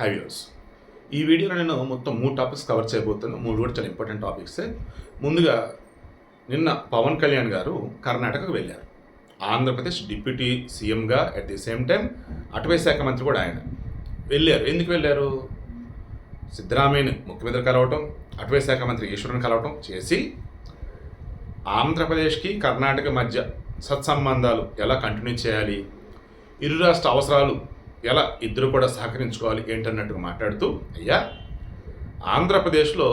High views ఈ వీడియోలో నేను మొత్తం మూడు టాపిక్స్ కవర్ చేయబోతున్నాను. మూడు కూడా చాలా ఇంపార్టెంట్ టాపిక్సే ముందుగా నిన్న పవన్ కళ్యాణ్ గారు కర్ణాటకకు వెళ్ళారు. ఆంధ్రప్రదేశ్ డిప్యూటీ సీఎంగా అట్ ది సేమ్ టైం అటవీ శాఖ మంత్రి కూడా ఆయన. వెళ్ళారు. ఎందుకు వెళ్ళారు? సిద్ధరామయ్యని ముఖ్యమంత్రి కలవటం అటవీ శాఖ మంత్రి ఈశ్వరుని కలవటం చేసి ఆంధ్రప్రదేశ్కి కర్ణాటక మధ్య సత్సంబంధాలు ఎలా కంటిన్యూ చేయాలి? ఇరు రాష్ట్ర అవసరాలు ఎలా ఇద్దరు కూడా సహకరించుకోవాలి ఏంటన్నట్టుగా మాట్లాడుతూ అయ్యా ఆంధ్రప్రదేశ్లో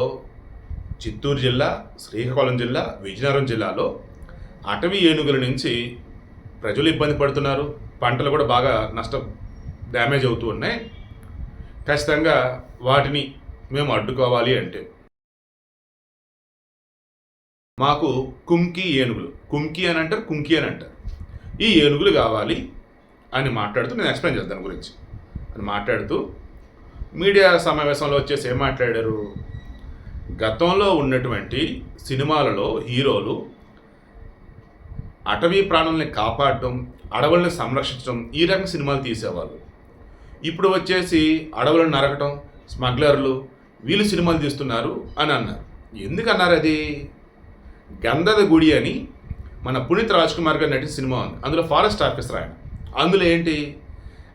చిత్తూరు జిల్లా శ్రీకాకుళం జిల్లా విజయనగరం జిల్లాలో అటవీ ఏనుగుల నుంచి ప్రజలు ఇబ్బంది పడుతున్నారు. పంటలు కూడా బాగా నష్టం డ్యామేజ్ అవుతూ ఉన్నాయి. ఖచ్చితంగా వాటిని మేము అడ్డుకోవాలి అంటే. మాకు కుంకి ఏనుగులు. కుంకి అని అంటారు కుంకి అని అంటారు. ఈ ఏనుగులు కావాలి అని మాట్లాడుతూ నేను ఎక్స్ప్లెయిన్ చేస్తాను దాని గురించి. అని మాట్లాడుతూ మీడియా సమావేశంలో వచ్చేసి ఏం మాట్లాడారు? గతంలో ఉన్నటువంటి సినిమాలలో హీరోలు అటవీ ప్రాణుల్ని కాపాడటం అడవుల్ని సంరక్షించడం ఈ రకం సినిమాలు తీసేవాళ్ళు. ఇప్పుడు వచ్చేసి అడవులను నరకటం స్మగ్లర్లు వీళ్ళు సినిమాలు తీస్తున్నారు అని అన్నారు. ఎందుకు అన్నారు అది? గంధద గుడి అని మన పునీత్ రాజ్ కుమార్ గారు నటించిన సినిమా ఉంది. అందులో ఫారెస్ట్ ఆఫీసర్ ఆయన. అందులో ఏంటి?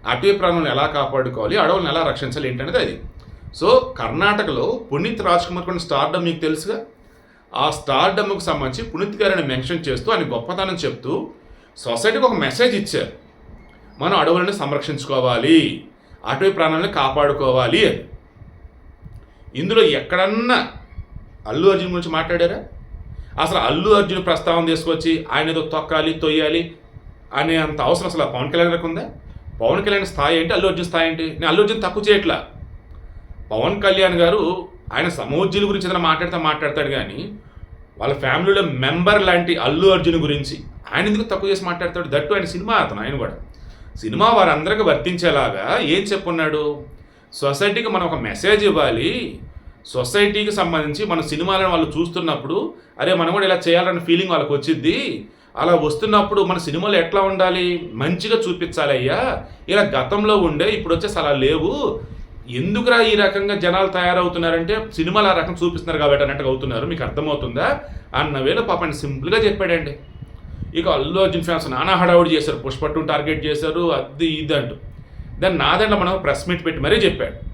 అటవీ ప్రాణులను ఎలా కాపాడుకోవాలి? అడవులను ఎలా రక్షించాలి? ఏంటనేది అది. సో కర్ణాటకలో పునీత్ రాజ్ కుమార్ కొన్ని స్టార్డమ్ మీకు తెలుసుగా? ఆ స్టార్డమ్కు సంబంధించి పునీత్ గారిని మెన్షన్ చేస్తూ ఆయన గొప్పతనం చెప్తూ సొసైటీకి ఒక మెసేజ్ ఇచ్చారు. మనం అడవులను సంరక్షించుకోవాలి. అటవీ ప్రాణాలను కాపాడుకోవాలి అని. ఇందులో ఎక్కడన్నా అల్లు అర్జున్ గురించి మాట్లాడారా? అసలు అల్లు అర్జున్ ప్రస్తావన తీసుకొచ్చి ఆయన ఏదో తొక్కాలి తొయ్యాలి అనే అంత అవసరం అసలు పవన్ కళ్యాణ్ ఉందా పవన్ కళ్యాణ్ స్థాయి ఏంటి? అల్లు అర్జున్ స్థాయి ఏంటి? నేను అల్లు అర్జున్ తక్కువ చేయట్లా. పవన్ కళ్యాణ్ గారు ఆయన సమోజ్జుల గురించి ఏదైనా మాట్లాడితే మాట్లాడతాడు కానీ వాళ్ళ ఫ్యామిలీలో మెంబర్ లాంటి అల్లు అర్జున్ గురించి ఆయన ఎందుకు తక్కువ చేసి మాట్లాడతాడు? దట్టు ఆయన సినిమా అతను ఆయన కూడా. సినిమా వారందరికీ వర్తించేలాగా ఏం చెప్పున్నాడు? సొసైటీకి మనం ఒక మెసేజ్ ఇవ్వాలి. సొసైటీకి సంబంధించి మన సినిమాలను వాళ్ళు చూస్తున్నప్పుడు అరే మనం కూడా ఇలా చేయాలన్న ఫీలింగ్ వాళ్ళకి వచ్చింది అలా వస్తున్నప్పుడు మన సినిమాలు ఎట్లా ఉండాలి? మంచిగా చూపించాలి అయ్యా. ఇలా గతంలో ఉండే ఇప్పుడు వచ్చేసి అలా లేవు. ఎందుకురా ఈ రకంగా జనాలు తయారవుతున్నారంటే సినిమాలు ఆ రకం చూపిస్తున్నారు కాబట్టి అన్నట్టుగా అవుతున్నారు. మీకు అర్థమవుతుందా? అన్న వేళ పాపని సింపుల్గా చెప్పాడండి. ఇక అల్లు అర్జున్ ఫ్యాన్స్ నానా హడావుడి చేశారు. పుష్పట్టును టార్గెట్ చేశారు. అది ఇది అంటూ. దాన్ని నా మనం ప్రెస్ మీట్ పెట్టి మరీ చెప్పాడు.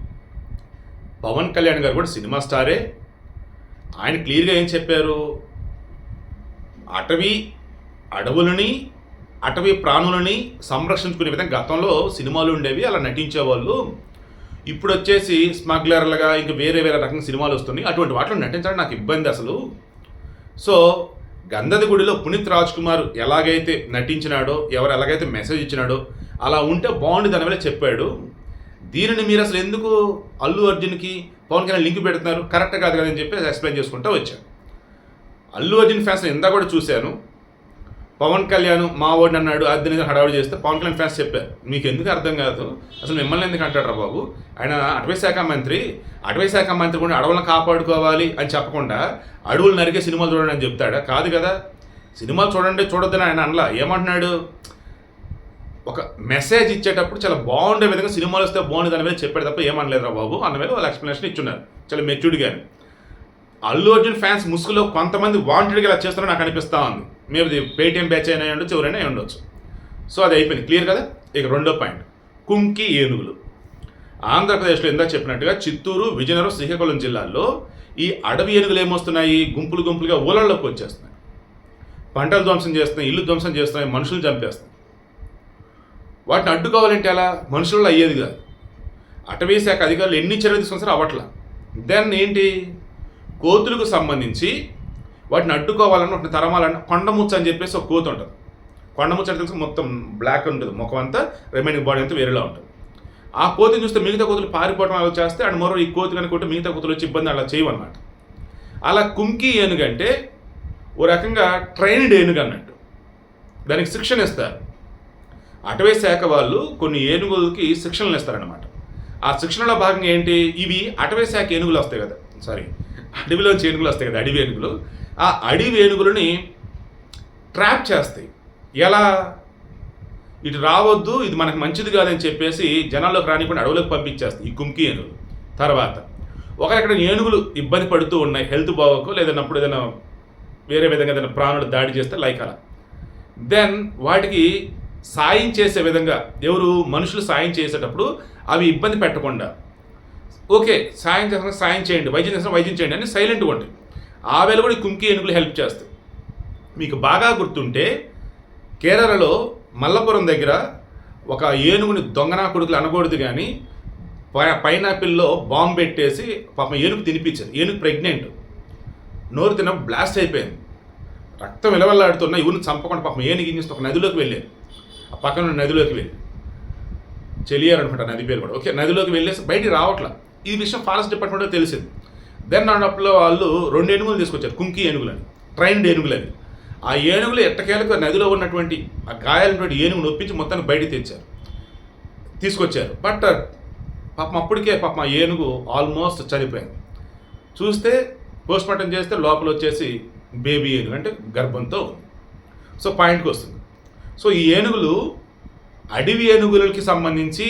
పవన్ కళ్యాణ్ గారు కూడా సినిమా స్టారే. ఆయన క్లియర్గా ఏం చెప్పారు? అటవీ అడవులని అటవీ ప్రాణులని సంరక్షించుకునే విధంగా గతంలో సినిమాలు ఉండేవి అలా నటించేవాళ్ళు. ఇప్పుడు వచ్చేసి స్మగ్లర్లుగా ఇంకా వేరే వేరే రకం సినిమాలు వస్తున్నాయి. అటువంటి వాటిలో నటించడం నాకు ఇబ్బంది అసలు. సో గంధదగుడిలో పునీత్ రాజ్ కుమార్ ఎలాగైతే నటించినాడో ఎవరు ఎలాగైతే మెసేజ్ ఇచ్చినాడో అలా ఉంటే బాగుంది దాని మీద చెప్పాడు. దీనిని మీరు అసలు ఎందుకు అల్లు అర్జున్కి పవన్ కళ్యాణ్ లింక్ పెడుతున్నారు? కరెక్ట్ కాదు కదని చెప్పి ఎక్స్ప్లెయిన్ చేసుకుంటూ వచ్చాను అల్లు అర్జున్ ఫ్యాన్స్ ఇందా కూడా చూశాను. పవన్ కళ్యాణ్ మా వాడిని అన్నాడు అది నిజం హడావుడి చేస్తే పవన్ కళ్యాణ్ ఫ్యాన్స్ చెప్పారు. మీకు ఎందుకు అర్థం కాదు? అసలు మిమ్మల్ని ఎందుకు అంటాడు రా బాబు? ఆయన అటవీ శాఖ మంత్రి. అటవీ శాఖ మంత్రి కూడా అడవులను కాపాడుకోవాలి అని చెప్పకుండా అడవులు నరికే సినిమాలు చూడండి అని చెప్తాడా? కాదు కదా. సినిమాలు చూడండి చూడొద్దని ఆయన అనలా. ఏమంటున్నాడు? ఒక మెసేజ్ ఇచ్చేటప్పుడు చాలా బాగుండే విధంగా సినిమాలు వస్తే బాగుంది దాని మీద చెప్పాడు తప్ప ఏమనలేదురా బాబు. అన్న మీద వాళ్ళు ఎక్స్ప్లెనేషన్ ఇచ్చున్నారు. చాలా మెచ్యూర్డ్గా అల్లు అర్జున్ ఫ్యాన్స్ ముసుగులో కొంతమంది వాంటెడ్గా ఇలా చేస్తారో నాకు అనిపిస్తూ ఉంది. మేబీ పేటిఎం బ్యాచ్ అయినా ఉండొచ్చు ఎవరైనా ఉండొచ్చు సో అది అయిపోయింది. క్లియర్ కదా? ఇక రెండో పాయింట్. కుంకి ఏనుగులు. ఆంధ్రప్రదేశ్లో ఇందాక చెప్పినట్టుగా చిత్తూరు విజయనగరం శ్రీకాకుళం జిల్లాల్లో ఈ అడవి ఏనుగులు ఏమొస్తున్నాయి? గుంపులు గుంపులుగా ఊళ్ళల్లోకి వచ్చేస్తున్నాయి. పంటలు ధ్వంసం చేస్తున్నాయి ఇల్లు ధ్వంసం చేస్తున్నాయి మనుషులు చంపేస్తున్నాయి. వాటిని అడ్డుకోవాలంటే ఎలా? మనుషుల్లో అయ్యేది కాదు. అటవీ శాఖ అధికారులు ఎన్ని చర్యలు తీసుకున్నా సరే అవ్వట్లా. దెన్ ఏంటి? కోతులకు సంబంధించి వాటిని అడ్డుకోవాలన్న వాటిని తరమాలన్న కొండముచ్చ అని చెప్పేసి ఒక కోతి ఉంటుంది. కొండముచ్చ అంటే తెలుసు? మొత్తం బ్లాక్ ఉంటుంది. ముఖం అంతా రిమైనింగ్ బాడీ అంతా వేరేలా ఉంటుంది. ఆ కోతిని చూస్తే మిగతా కోతులు పారిపోవడం అలా చేస్తే అండ్ మరో ఈ కోతి కనుకుంటే మిగతా కోతులు వచ్చి ఇబ్బంది అలా చేయవన్నమాట. అలా కుంకి ఏనుగంటే ఓ రకంగా ట్రైన్డ్ ఏనుగు అన్నట్టు. దానికి శిక్షణ ఇస్తారు. అటవీ శాఖ వాళ్ళు కొన్ని ఏనుగులకి శిక్షణలు ఇస్తారనమాట ఆ శిక్షణలో భాగంగా ఏంటి? ఇవి అటవీ శాఖ ఏనుగులు వస్తాయి కదా. సారీ అడవిలోంచి ఏనుగులు వస్తాయి కదా అడవి ఏనుగులు ఆ అడవి ఏనుగులని ట్రాప్ చేస్తాయి. ఎలా? ఇటు రావద్దు ఇది మనకు మంచిది కాదని చెప్పేసి జనాల్లోకి రానికుండా అడవులకు పంపించేస్తాయి ఈ కుంకి ఏనుగులు. తర్వాత ఒకరెక్కడ ఏనుగులు ఇబ్బంది పడుతూ ఉన్నాయి హెల్త్ బాగోకో లేదన్నప్పుడు ఏదైనా వేరే విధంగా ఏదైనా ప్రాణులు దాడి చేస్తే లైక్ అలా. దెన్ వాటికి సాయం చేసే విధంగా ఎవరు? మనుషులు సాయం చేసేటప్పుడు అవి ఇబ్బంది పెట్టకుండా ఓకే సాయం చేసిన సాయం చేయండి వైద్యం చేసిన వైద్యం చేయండి అని సైలెంట్గా ఉంటాయి ఆ వేళ కూడా కుంకి ఏనుగులు హెల్ప్ చేస్తాయి. మీకు బాగా గుర్తుంటే కేరళలో మల్లపురం దగ్గర ఒక ఏనుగుని దొంగనా కొడుకులు అనకూడదు కానీ పైనాపిల్లో బాంబు పెట్టేసి పాపం ఏనుగు తినిపించారు. ఏనుగు ప్రెగ్నెంట్ నోరు తిన బ్లాస్ట్ అయిపోయింది. రక్తం విలవల్లాడుతున్న ఇవన్నీ చంపకుండా పాపం ఏనుగు ఏం ఒక నదిలోకి వెళ్ళారు ఆ పక్కన నదిలోకి వెళ్ళి చెలియారు అనుకుంటా నది పేరు కూడా. ఓకే నదిలోకి వెళ్ళేసి బయటికి రావట్లా. ఈ విషయం ఫారెస్ట్ డిపార్ట్మెంట్లో తెలిసింది. దెన్ అన్నప్పుడు వాళ్ళు రెండు ఏనుగులు తీసుకొచ్చారు కుంకి ఏనుగులని ట్రైన్డ్ ఏనుగులని. ఆ ఏనుగులు ఎట్టకేలకు నదిలో ఉన్నటువంటి ఆ గాయాలైనటువంటి ఏనుగు నొప్పించి మొత్తాన్ని బయట తెచ్చారు. తీసుకొచ్చారు. బట్ uh, పాపం అప్పటికే పాపం ఆ ఏనుగు ఆల్మోస్ట్ చనిపోయింది. చూస్తే పోస్ట్మార్టం చేస్తే లోపల వచ్చేసి బేబీ ఏనుగు అంటే గర్భంతో సో పాయింట్కి వస్తుంది. సో ఈ ఏనుగులు అడవి ఏనుగులకి సంబంధించి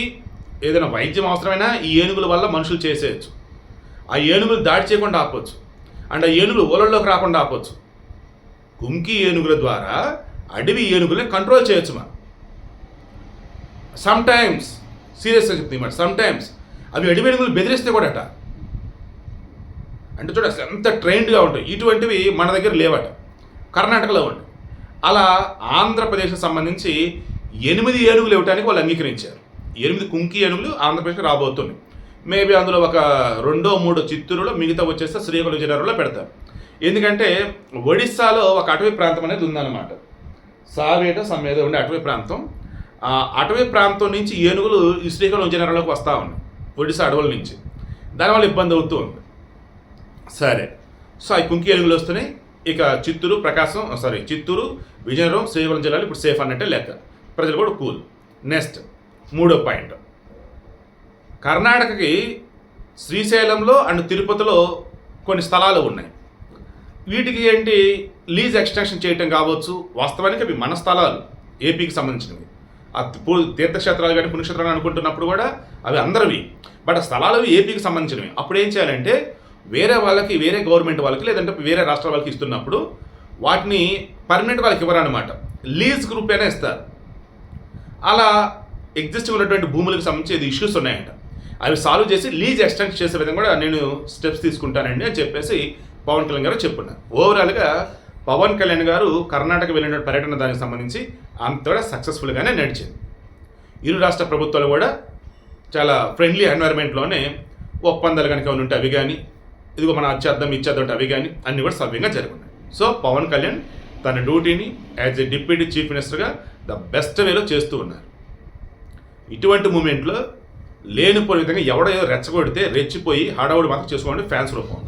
ఏదైనా వైద్యం అవసరమైనా ఈ ఏనుగుల వల్ల మనుషులు చేసేయచ్చు. ఆ ఏనుగులు దాడి చేయకుండా ఆపొచ్చు. అండ్ ఆ ఏనుగులు ఓలల్లోకి రాకుండా ఆపొచ్చు. కుంకి ఏనుగుల ద్వారా అడవి ఏనుగుల్ని కంట్రోల్ చేయొచ్చు మనం. సమ్ టైమ్స్ సీరియస్గా చెప్తుంది మాట. సమ్ టైమ్స్ అవి అడవి ఏనుగులు బెదిరిస్తే కూడా అట అంటే చూడ ఎంత ట్రైన్డ్గా ఉంటాయి. ఇటువంటివి మన దగ్గర లేవట. కర్ణాటకలో ఉంటాయి అలా ఆంధ్రప్రదేశ్కి సంబంధించి ఎనిమిది ఏనుగులు ఇవ్వడానికి వాళ్ళు అంగీకరించారు. ఎనిమిది కుంకి ఏనుగులు ఆంధ్రప్రదేశ్కి రాబోతున్నాయి. మేబీ అందులో ఒక రెండో మూడో చిత్తూరులో మిగతా వచ్చేస్తే శ్రీకాకుళం జిల్లాలో పెడతారు. ఎందుకంటే ఒడిస్సాలో ఒక అటవీ ప్రాంతం అనేది ఉందన్నమాట. సావేట సమ్మేదో ఉండే అటవీ ప్రాంతం. ఆ అటవీ ప్రాంతం నుంచి ఏనుగులు ఈ శ్రీకాకుళం జిల్లాలోకి వస్తూ ఉన్నాయి ఒడిస్సా అడవుల నుంచి. దానివల్ల ఇబ్బంది అవుతూ ఉంది. సరే. సో ఆ కుంకి ఏనుగులు వస్తున్నాయి. ఇక చిత్తూరు ప్రకాశం సారీ చిత్తూరు విజయనగరం శ్రీకాకుళం జిల్లాలో ఇప్పుడు సేఫ్ అన్నట్టే లెక్క. ప్రజలు కూడా కూల్ నెక్స్ట్ మూడో పాయింట్. కర్ణాటకకి శ్రీశైలంలో అండ్ తిరుపతిలో కొన్ని స్థలాలు ఉన్నాయి. వీటికి ఏంటి? లీజ్ ఎక్స్టెన్షన్ చేయటం కావచ్చు. వాస్తవానికి అవి మన స్థలాలు ఏపీకి సంబంధించినవి. ఆ తీర్థక్షేత్రాలు కానీ పుణ్యక్షేత్రాలు అనుకుంటున్నప్పుడు కూడా అవి అందరివి. బట్ స్థలాలు ఏపీకి సంబంధించినవి. అప్పుడు ఏం చేయాలంటే వేరే వాళ్ళకి వేరే గవర్నమెంట్ వాళ్ళకి లేదంటే వేరే రాష్ట్రాల వాళ్ళకి ఇస్తున్నప్పుడు వాటిని పర్మనెంట్ వాళ్ళకి ఇవ్వరనమాట లీజ్ గ్రూప్ అయినా ఇస్తారు. అలా ఎగ్జిస్టింగ్ ఉన్నటువంటి భూములకు సంబంధించి ఇష్యూస్ ఉన్నాయంట. అవి సాల్వ్ చేసి లీజ్ ఎక్స్టెండ్ చేసే విధంగా కూడా నేను స్టెప్స్ తీసుకుంటానండి అని చెప్పేసి పవన్ కళ్యాణ్ గారు చెప్పున్నారు. ఓవరాల్గా పవన్ కళ్యాణ్ గారు కర్ణాటక వెళ్ళిన పర్యటన దానికి సంబంధించి అంత కూడా సక్సెస్ఫుల్గానే నడిచింది. ఇరు రాష్ట్ర ప్రభుత్వాలు కూడా చాలా ఫ్రెండ్లీ ఎన్వైర్మెంట్లోనే ఒప్పందాలు కనుక ఉంటే అవి కానీ ఇదిగో మన అచ్చేద్దాం ఇచ్చేద్దాం అవి కానీ అన్నీ కూడా సవ్యంగా జరుగుతున్నాయి సో పవన్ కళ్యాణ్ తన డ్యూటీని యాజ్ ఎ డిప్యూటీ చీఫ్ మినిస్టర్గా ద బెస్ట్ వేలో చేస్తూ ఉన్నారు. ఇటువంటి మూమెంట్లో లేనిపోయిన విధంగా ఎవడో రెచ్చగొడితే రెచ్చిపోయి హడావుడి మాత్రం చేసుకోండి ఫ్యాన్స్ రూపం.